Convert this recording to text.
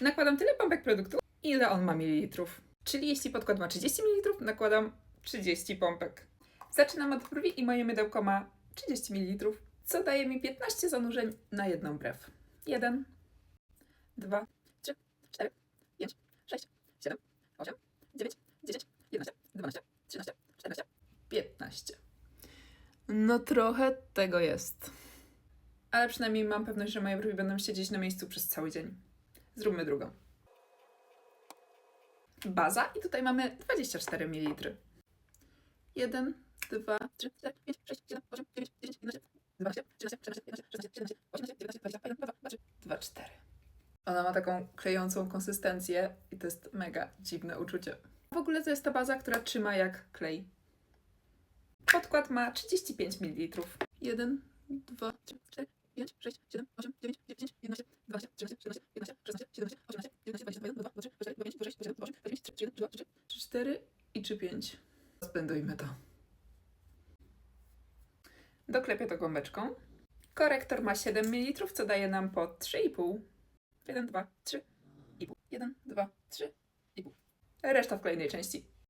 Nakładam tyle pompek produktu, ile on ma mililitrów. Czyli jeśli podkład ma 30 ml, nakładam 30 pompek. Zaczynam od brwi i moje mydełko ma 30 ml, co daje mi 15 zanurzeń na jedną brew. 1, 2, 3, 4, 5, 6, 7, 8, 9, 10, 11, 12, 13, 14, 15. No trochę tego jest. Ale przynajmniej mam pewność, że moje brwi będą siedzieć na miejscu przez cały dzień. Zróbmy drugą. Baza i tutaj mamy 24 ml. 1, 2, 3, 4, 5, 6, 7, 8, 9, 10, 11, 12, 13, 14, 15, 16, 17, 18, 19, 20, 21, 22, 23, 24. Ona ma taką klejącą konsystencję i to jest mega dziwne uczucie. W ogóle to jest ta baza, która trzyma jak klej. Podkład ma 35 ml. 1, 2, 3, 4, 5, 6, 7, 8, 9, 10, 11, 12, 13, 14, 15, 16, 17, 18, 19, 20, 21, 22, 23, 24, 25, 26, 27, 28, 29, 30, 31, 32, 33, 4 i 3, 5. Spędujmy to. Doklepię to gąbeczką. Korektor ma 7 ml, co daje nam po 3,5. 1, 2, 3 i pół. 1, 2, 3 i pół. Reszta w kolejnej części.